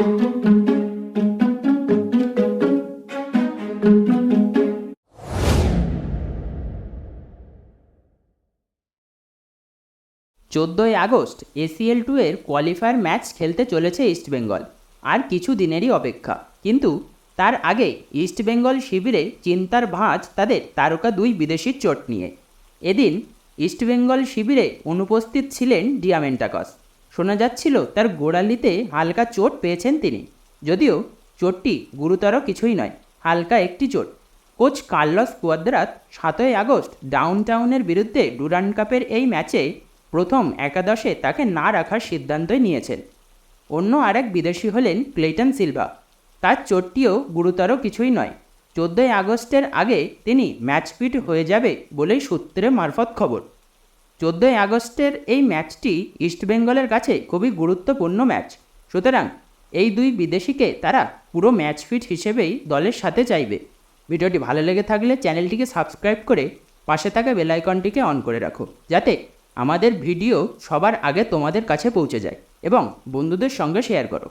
চোদ্দোই August ACL two এর qualifier match খেলতে চলেছে ইস্টবেঙ্গল আর কিছু দিনেরই অপেক্ষা। কিন্তু তার আগে ইস্টবেঙ্গল শিবিরে চিন্তার ভাঁজ তাদের তারকা দুই বিদেশির চোট নিয়ে। এদিন ইস্টবেঙ্গল শিবিরে অনুপস্থিত ছিলেন ডিয়ামেন্টাকস শোনা যাচ্ছিল তার গোড়ালিতে হালকা চোট পেয়েছেন তিনি। যদিও চোটটি গুরুতর কিছুই নয়, হালকা একটি চোট। কোচ কার্লস কুয়াদ্রাত সাতই আগস্ট ডাউনটাউনের বিরুদ্ধে ডুরান কাপের এই ম্যাচে প্রথম একাদশে তাকে না রাখার সিদ্ধান্তই নিয়েছেন। অন্য আরেক বিদেশি হলেন ক্লেটন সিলভা। তার চোটটিও গুরুতর কিছুই নয়। চোদ্দোই আগস্টের আগে তিনি ম্যাচ ফিট হয়ে যাবে বলেই সূত্রে মারফত খবর। চোদ্দোই আগস্টের এই ম্যাচটি ইস্টবেঙ্গলের কাছে খুবই গুরুত্বপূর্ণ ম্যাচ। সুতরাং এই দুই বিদেশিকে তারা পুরো ম্যাচ ফিট হিসেবেই দলের সাথে চাইবে। ভিডিওটি ভালো লেগে থাকলে চ্যানেলটিকে সাবস্ক্রাইব করে পাশে থাকা বেলাইকনটিকে অন করে রাখো, যাতে আমাদের ভিডিও সবার আগে তোমাদের কাছে পৌঁছে যায় এবং বন্ধুদের সঙ্গে শেয়ার করো।